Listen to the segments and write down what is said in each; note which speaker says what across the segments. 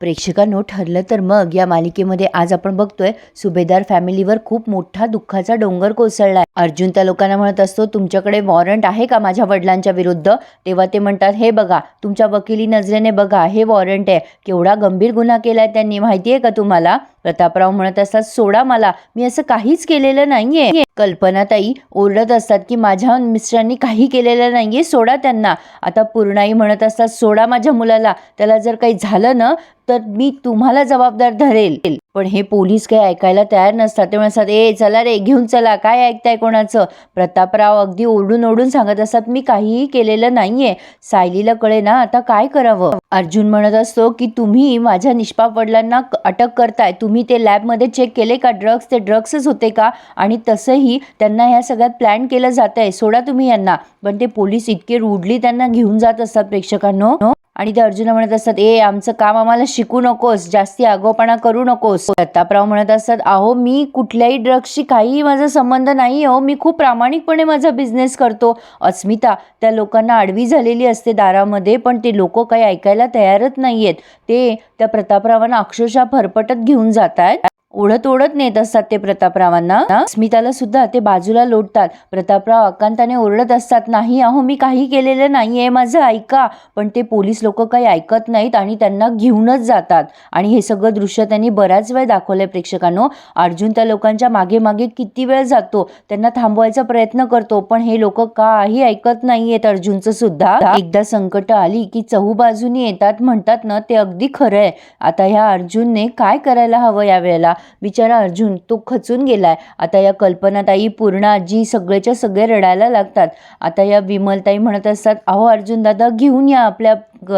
Speaker 1: प्रेक्षकांनो ठरलं तर मग. या मालिकेमध्ये आज आपण बघतोय सुभेदार फॅमिलीवर खूप मोठा दुःखाचा डोंगर कोसळलाय. अर्जुन त्या लोकांना म्हणत असतो तुमच्याकडे वॉरंट आहे का माझ्या वडिलांच्या विरुद्ध? तेव्हा ते म्हणतात हे बघा तुमच्या वकिली नजरेने बघा हे वॉरंट आहे. केवढा गंभीर गुन्हा केलाय त्यांनी माहिती आहे का तुम्हाला? प्रतापराव म्हणत असतात सोडा मला मी असं काहीच केलेलं नाहीये. कल्पनाताई ओरडत असतात की माझ्या मिस्टरांनी काही केलेलं नाहीये सोडा त्यांना. आता पूर्णाई म्हणत असतात सोडा माझ्या मुलाला त्याला जर काही झालं ना तर मी तुम्हाला जबाबदार धरेल. पण हे पोलीस काही ऐकायला तयार नसतात. ते म्हणतात ए चला रे घेऊन चला काय ऐकताय कोणाचं? प्रतापराव अगदी ओरडून ओरडून सांगत असतात मी काहीही केलेलं नाहीये. सायलीला कळे ना आता काय करावं? अर्जुन म्हणत असतो की तुम्ही माझ्या निष्पाप वडिलांना अटक करताय. तुम्ही ते लॅबमध्ये चेक केले का? ड्रग्स ते ड्रग्सच होते का? आणि तसंही त्यांना ह्या सगळ्यात प्लॅन केलं जात आहे सोडा तुम्ही यांना. पण ते पोलीस इतके रूडली त्यांना घेऊन जात असतात प्रेक्षकांनो. आणि ते अर्जुना म्हणत असतात ए आमचं काम आम्हाला शिकू नकोस जास्ती आगोपणा करू नकोस. प्रतापराव म्हणत असतात अहो मी कुठल्याही ड्रग्सशी काहीही माझा संबंध नाही हो मी खूप प्रामाणिकपणे माझा बिझनेस करतो. अस्मिता त्या लोकांना आडवी झालेली असते दारामध्ये पण ते लोक काही ऐकायला तयारच नाहीयेत. ते त्या प्रतापरावांना अक्षरशः फरफटत घेऊन जात आहेत ओढत ओढत नेत असतात ते प्रतापरावांना. स्मिताला सुद्धा ते बाजूला लोटतात. प्रतापराव अकांताने ओरडत असतात नाही अहो मी काही केलेलं नाहीये माझं ऐका. पण ते पोलीस लोक काही ऐकत नाहीत आणि त्यांना घेऊनच जातात. आणि हे सगळं दृश्य त्यांनी बऱ्याच वेळ दाखवलंय प्रेक्षकांनो. अर्जुन त्या लोकांच्या मागे मागे किती वेळ जातो त्यांना थांबवायचा प्रयत्न करतो पण हे लोक काही ऐकत नाहीयेत अर्जुनचं सुद्धा. एकदा संकट आली की चहू बाजूनी येतात म्हणतात ना ते अगदी खरंय. आता ह्या अर्जुनने काय करायला हवं या वेळेला बिचारा अर्जुन तो खचून गेलाय. आता या कल्पनाताई पूर्ण आजी सगळेच्या सगळे रडायला लागतात. आता या विमलताई म्हणत असतात अहो अर्जुन दादा घेऊन या आपल्या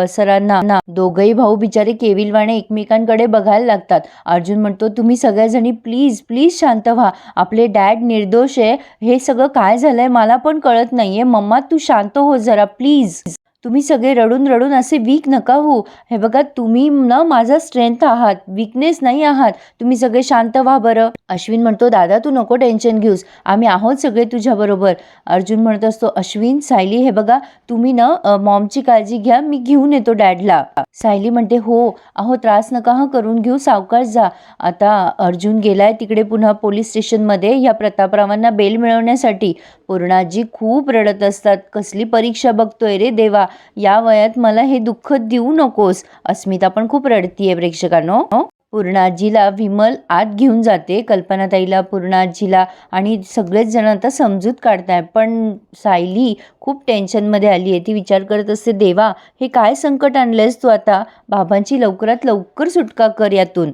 Speaker 1: सरांना. ना दोघही भाऊ बिचारे केविलवाणे एकमेकांकडे बघायला लागतात. अर्जुन म्हणतो तुम्ही सगळ्याजणी प्लीज प्लीज शांत व्हा. आपले डॅड निर्दोष आहे. हे सगळं काय झालंय मला पण कळत नाहीये. मम्मा तू शांत हो जरा प्लीज. तुम्ही सगळे रडून रडून असे वीक नका हो हे बघा तुम्ही ना माझा स्ट्रेंथ आहात वीकनेस नाही आहात. तुम्ही सगळे शांत व्हा बरं. अश्विन म्हणतो दादा तू नको टेन्शन घेऊस. आम्ही आहोत सगळे तुझ्याबरोबर अर्जुन म्हणत असतो अश्विन सायली हे बघा तुम्ही ना मॉमची काळजी घ्या मी घेऊन येतो डॅडला. सायली म्हणते हो अहो त्रास नका हा करून घेऊ सावकाश जा. आता अर्जुन गेलाय तिकडे पुन्हा पोलीस स्टेशनमध्ये या प्रतापरावांना बेल मिळवण्यासाठी. पूर्णाजी खूप रडत असतात कसली परीक्षा बघतोय रे देवा. या वयात मला हे दुःख देऊ नकोस. अस्मिता पण खूप रडतीये प्रेक्षकांनो. पूर्णाजीला विमल आत घेऊन जाते. कल्पनाताईला पूर्णाजीला आणि सगळेच जण आता समजूत काढताय पण सायली खूप टेन्शनमध्ये आली आहे ती विचार करत असते देवा हे काय संकट आणलंयस तू आता? बाबांची लवकरात लवकर सुटका कर यातून.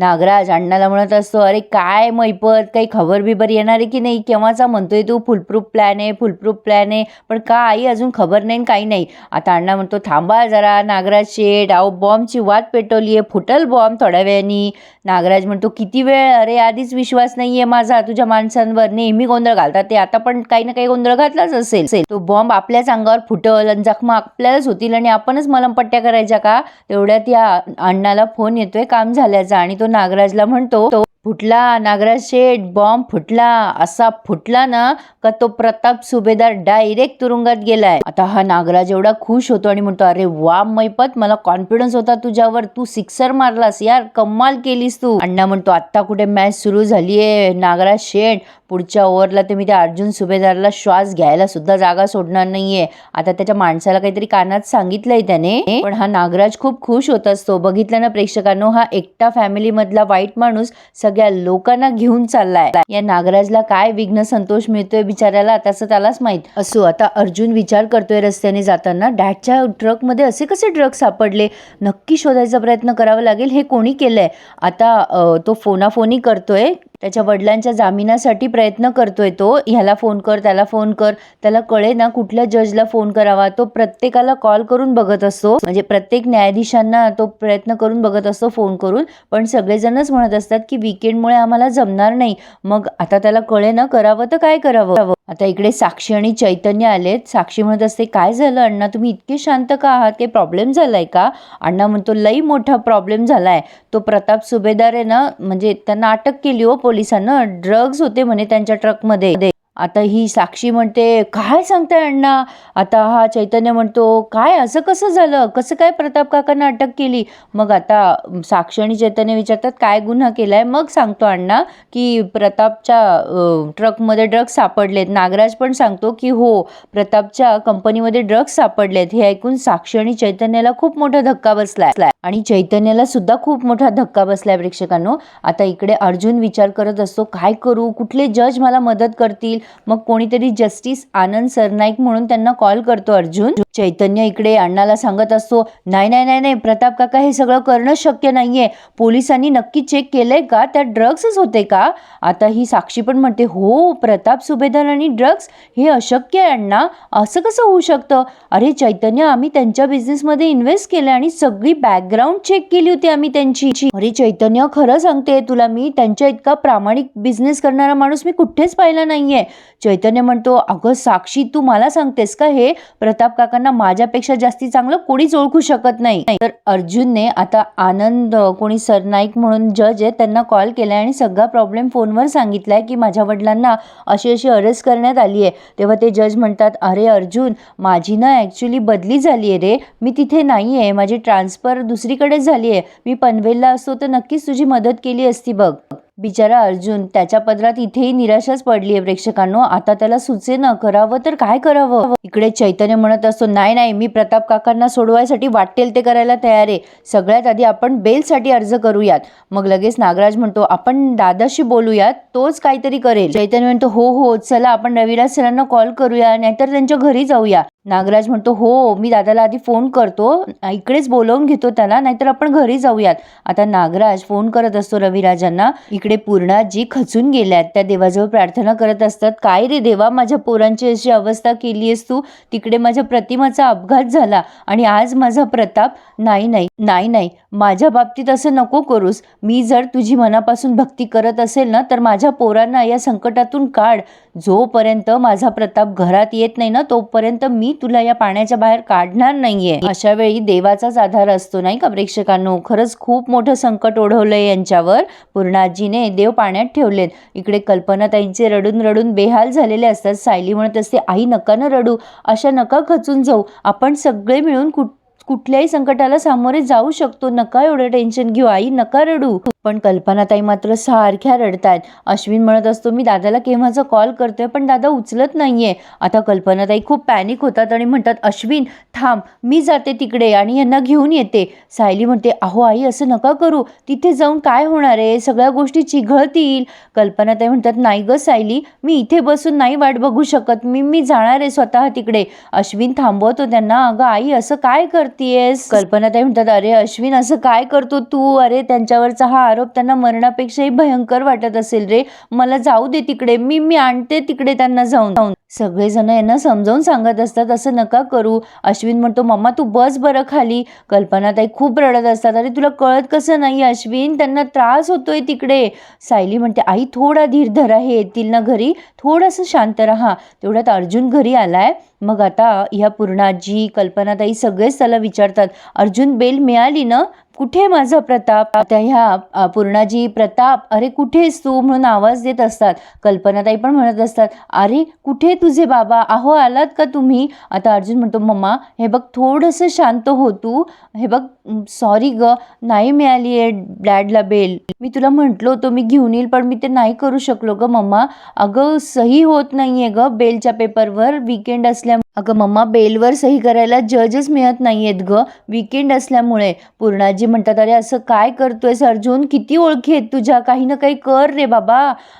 Speaker 1: नागराज अण्णाला म्हणत असतो अरे काय मैपत? काही खबर बिबर येणार आहे की नाही? केव्हाचा म्हणतोय तू? फुलप्रूफ प्लॅन आहे फुलप्रूफ प्लॅन आहे. पण का आई अजून खबर नाही काही नाही. आता अण्णा म्हणतो थांबा जरा नागराज शेठ अहो बॉम्बची वाट पेटवली आहे फुटल बॉम्ब थोड्या वेळानी. नागराज म्हणतो किती वेळ? अरे आधीच विश्वास नाही आहे माझा तुझ्या माणसांवर. नेहमी गोंधळ घालतात ते. आता पण काही ना काही गोंधळ घातलाच असेल. तो बॉम्ब आपल्याच अंगावर फुटल आणि जखमा आपल्यालाच होतील आणि आपणच मलमपट्ट्या करायच्या का? तेवढ्यात या अण्णाला फोन येतोय काम झाल्याचा. आणि तो नागराजला म्हणतो तो फुटला नागराज शेठ बॉम्ब फुटला असा फुटला ना का तो प्रताप सुभेदार डायरेक्ट तुरुंगात गेलाय. आता हा नागराज एवढा खुश होतो आणि म्हणतो अरे वा मैपत मला कॉन्फिडन्स होता तुझ्यावर. तू सिक्सर मारलास यार कमाल केलीस तू. अण्णा म्हणतो आत्ता कुठे मॅच सुरू झालीये नागराज शेठ पुढच्या ओव्हरला तुम्ही त्या अर्जुन सुभेदारला श्वास घ्यायला सुद्धा जागा सोडणार नाहीये. आता त्याच्या माणसाला काहीतरी कानात सांगितलंय त्याने पण हा नागराज खूप खुश होत असतो. बघितलं ना प्रेक्षकांनो हा एकटा फॅमिली मधला वाईट माणूस सगळ्या लोकांना घेऊन चाललाय. या नागराजला काय विघ्न संतोष मिळतोय बिचाऱ्याला त्याचं त्यालाच माहीत असो. आता अर्जुन विचार करतोय रस्त्याने जाताना डॅडच्या ट्रकमध्ये असे कसे ड्रग सापडले? नक्की शोधायचा प्रयत्न करावा लागेल. हे कोणी केलंय? आता तो फोनाफोनी करतोय. त्याच्या वडिलांच्या जामिनासाठी प्रयत्न करतोय तो. ह्याला फोन कर त्याला फोन कर. त्याला कळे ना कुठल्या जजला फोन करावा. तो प्रत्येकाला कॉल करून बघत असतो. म्हणजे प्रत्येक न्यायाधीशांना तो प्रयत्न करून बघत असतो फोन करून. पण सगळेजणच म्हणत असतात की विकेंडमुळे आम्हाला जमणार नाही. मग आता त्याला कळे ना करावं तर काय करावं? आता इकडे साक्षी आणि चैतन्य आलेत. साक्षी म्हणत असते काय झालं अण्णा? तुम्ही इतके शांत का आहात? काही प्रॉब्लेम झालाय का? अण्णा म्हणतो लई मोठा प्रॉब्लेम झालाय. तो प्रताप सुभेदार आहे ना म्हणजे त्यांना अटक केली हो पोलिसांना. ड्रग्ज होते म्हणे त्यांच्या ट्रकमध्ये आता ही साक्षी म्हणते काय सांगताय अण्णा? आता हा चैतन्य म्हणतो काय असं कसं झालं? कसं काय प्रताप काकांना अटक केली? मग आता साक्षी आणि चैतन्य विचारतात काय गुन्हा केलाय? मग सांगतो अण्णा की प्रतापच्या ट्रकमध्ये ड्रग्ज सापडलेत. नागराज पण सांगतो की हो प्रतापच्या कंपनीमध्ये ड्रग्ज सापडलेत. हे ऐकून साक्षी आणि चैतन्याला खूप मोठा धक्का बसलाय आणि चैतन्याला सुद्धा खूप मोठा धक्का बसला आहे प्रेक्षकांनो. आता इकडे अर्जुन विचार करत असतो काय करू? कुठले जज मला मदत करतील? मग कोणीतरी जस्टिस आनंद सरनाईक म्हणून त्यांना कॉल करतो अर्जुन. चैतन्य इकडे अण्णाला सांगत असतो नाही नाही नाही नाही प्रताप काका हे सगळं करणं शक्य नाहीये. पोलिसांनी नक्की चेक केलंय का? त्यात ड्रग्सच होते का? आता ही साक्षी पण म्हणते हो प्रताप सुभेदार आणि ड्रग्स हे अशक्य आहे अण्णा. असं कसं होऊ शकतं? अरे चैतन्य आम्ही त्यांच्या बिझनेसमध्ये इन्व्हेस्ट केलं आणि सगळी बॅकग्राऊंड चेक केली होती आम्ही त्यांची. अरे चैतन्य खरं सांगते तुला मी त्यांच्या इतका प्रामाणिक बिझनेस करणारा माणूस मी कुठेच पाहिला नाहीये. चैतन्य म्हणतो अगं साक्षी तू मला सांगतेस का हे? प्रताप काका लोकांना माझ्यापेक्षा जास्ती चांगलं कोणीच ओळखू शकत नाही. तर अर्जुनने आता आनंद कोणी सरनाईक म्हणून जज आहे त्यांना कॉल केलाय आणि सगळा प्रॉब्लेम फोनवर सांगितलाय की माझ्या वडिलांना अशी अशी अरेस्ट करण्यात आली आहे. तेव्हा ते जज म्हणतात अरे अर्जुन माझी ना ॲक्च्युली बदली झाली आहे रे. मी तिथे नाही आहे. माझी ट्रान्सफर दुसरीकडेच झाली आहे. मी पनवेलला असतो तर नक्कीच तुझी मदत केली असती बघ. बिचारा अर्जुन त्याच्या पदरात इथेही निराशाच पडली आहे प्रेक्षकांनो. आता त्याला सुचे न करावं तर काय करावं? इकडे चैतन्य म्हणत असतो नाही नाही मी प्रताप काकांना सोडवायसाठी वाटेल ते करायला तयार आहे. सगळ्यात आधी आपण बेलसाठी अर्ज करूयात. मग लगेच नागराज म्हणतो आपण दादाशी बोलूयात तोच काहीतरी करेल. चैतन्य म्हणतो हो हो चला आपण रविराज सरांना कॉल करूया नाहीतर त्यांच्या घरी जाऊया. नागराज म्हणतो हो मी दादाला आधी फोन करतो इकडेच बोलवून घेतो त्याला नाहीतर आपण घरी जाऊयात. आता नागराज फोन करत असतो रविराजांना इकडे पूर्णाजी खचून गेल्यात त्या देवाजवळ प्रार्थना करत असतात. काय रे देवा माझ्या पोरांची अशी अवस्था केली आहेस तू? तिकडे माझ्या प्रतिमाचा अपघात झाला आणि आज माझा प्रताप नाही नाही नाही नाही माझ्या बाबतीत असं नको करूस. मी जर तुझी मनापासून भक्ती करत असेल ना तर माझ्या पोरांना या संकटातून काढ. जोपर्यंत माझा प्रताप घरात येत नाही ना तोपर्यंत मी तुला या पाण्याच्या बाहेर काढणार नाहीये. अशा वेळी देवाचाच आधार असतो नाही का प्रेक्षकांनो? खरंच खूप मोठं संकट ओढवलंय यांच्यावर. पूर्णाजीने देव पाण्यात ठेवलेत. इकडे कल्पनाताईंचे रडून रडून बेहाल झालेले असतात. सायली म्हणत असते आई नका ना रडू. अशा नका खचून जाऊ. आपण सगळे मिळून कुठ कुठल्याही संकटाला सामोरे जाऊ शकतो. नका एवढं टेन्शन घेऊ आई. नका रडू. पण कल्पनाताई मात्र सारख्या रडतायत. अश्विन म्हणत असतो मी दादाला केव्हाचा कॉल करतोय पण दादा उचलत नाहीये. आता कल्पनाताई खूप पॅनिक होतात आणि म्हणतात अश्विन थांब. मी जाते तिकडे आणि यांना घेऊन येते. सायली म्हणते अहो आई असं नका करू. तिथे जाऊन काय होणार आहे? सगळ्या गोष्टी चिघळतील. कल्पनाताई म्हणतात नाही ग सायली. मी इथे बसून नाही वाट बघू शकत. मी मी जाणार आहे स्वतः तिकडे. अश्विन थांबवतो त्यांना अगं आई असं काय करतेयस कल्पनाताई म्हणतात अरे अश्विन असं काय करतो तू? अरे त्यांच्यावरचा हा आरोप त्यांना मरणापेक्षाही भयंकर वाटत असेल रे. मला जाऊ दे तिकडे. मी मी आणते तिकडे त्यांना जाऊन जाऊन. सगळेजण यांना समजावून सांगत असतात असं नका करू. अश्विन म्हणतो मम्मा तू बस बरं खाली. कल्पनाताई खूप रडत असतात अरे तुला कळत कसं नाही अश्विन? त्यांना त्रास होतोय तिकडे. सायली म्हणते आई थोडा धीर धरा हे येतील ना घरी. थोडंसं शांत राहा. तेवढ्यात अर्जुन घरी आलाय. मग आता ह्या पूर्णाजी कल्पनाताई सगळेच त्याला विचारतात अर्जुन बेल मिळाली ना? कुठे माझा प्रताप? आता ह्या पूर्णाजी प्रताप अरे कुठेस तू म्हणून आवाज देत असतात? कल्पनाताई पण म्हणत असतात अरे कुठे तुझे बाबा? अहो आलात का तुम्ही? आता अर्जुन म्हणतो मम्मा हे बघ थोडंसं शांत हो तू. हे बघ सॉरी ग नाही मिळाली आहे डॅडला बेल. मी तुला म्हटलो होतो मी घेऊन येईल पण मी ते नाही करू शकलो ग मम्मा. अगं सही होत नाहीये ग बेलच्या पेपरवर वीकेंड असल्यामुळे अगं मम्मा बेलवर सही करायला जजच मिळत नाही आहेत ग. वीकेंड असल्यामुळे. पूर्णाजी म्हणतात अरे असं काय करतोयस अर्जुन? किती ओळखी आहेत तुझ्या? काही ना काही कर रे बाबा.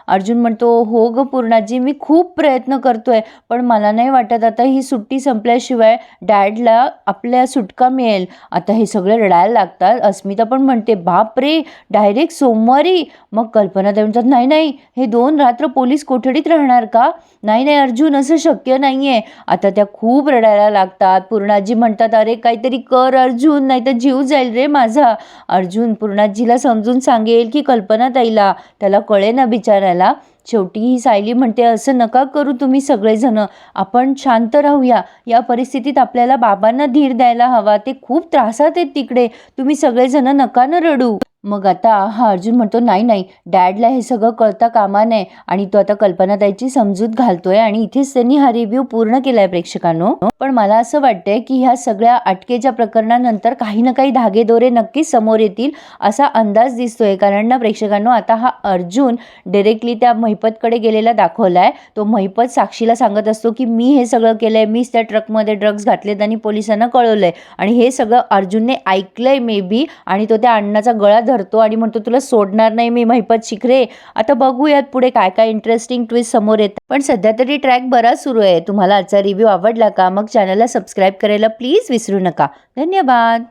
Speaker 1: अर्जुन म्हणतो हो ग पूर्णाजी मी खूप प्रयत्न करतोय पण मला नाही वाटत आता ही सुट्टी संपल्याशिवाय डॅडला आपल्या सुटका मिळेल. आता हे सगळे रडायला लागतात. अस्मिता पण म्हणते बाप रे डायरेक्ट सोमवारी. मग कल्पना ते म्हणतात नाही नाही हे दोन रात्र पोलीस कोठडीत राहणार का? नाही नाही अर्जुन असं शक्य नाही आहे आता त्या खूप रडायला लागतात. पूर्णाजी म्हणतात अरे काहीतरी कर अर्जुन नाही तर जीव जाईल रे माझा. अर्जुन पूर्णाजीला समजून सांगेल की कल्पना ताईला त्याला कळे ना बिचारायला शेवटी ही सायली म्हणते असं नका करू तुम्ही सगळेजण. आपण शांत राहूया. या परिस्थितीत आपल्याला बाबांना धीर द्यायला हवा. ते खूप त्रासात आहेत तिकडे. तुम्ही सगळेजण नका न रडू. मग आता हा अर्जुन म्हणतो नाही नाही. डॅडला हे सगळं कळता कामा नये. आणि तो आता कल्पनाताईची समजूत घालतोय आणि इथेच त्यांनी हा रिव्ह्यू पूर्ण केलाय प्रेक्षकांनो. पण मला असं वाटतंय की ह्या सगळ्या अटकेच्या प्रकरणानंतर काही ना काही धागेदोरे नक्कीच समोर येतील असा अंदाज दिसतोय. कारण ना प्रेक्षकांनो आता हा अर्जुन डिरेक्टली त्या महिपतकडे गेलेला दाखवलाय. तो महिपत साक्षीला सांगत असतो की मी हे सगळं केलंय. मीच त्या ट्रकमध्ये ड्रग्ज घातलेत आणि पोलिसांना कळवलं आहे आणि हे सगळं अर्जुनने ऐकलंय मे बी आणि तो त्या अण्णाचा गळा धरतो आणि म्हणतो तुला सोडणार नाही मी महिपत शिखरे. आता बघूयात पुढे काय काय इंटरेस्टिंग ट्विस्ट समोर येत. पण सध्या तरी ट्रॅक बराच सुरू आहे. तुम्हाला आजचा रिव्ह्यू आवडला का? मग चॅनलला सबस्क्राईब करायला प्लीज विसरू नका. धन्यवाद.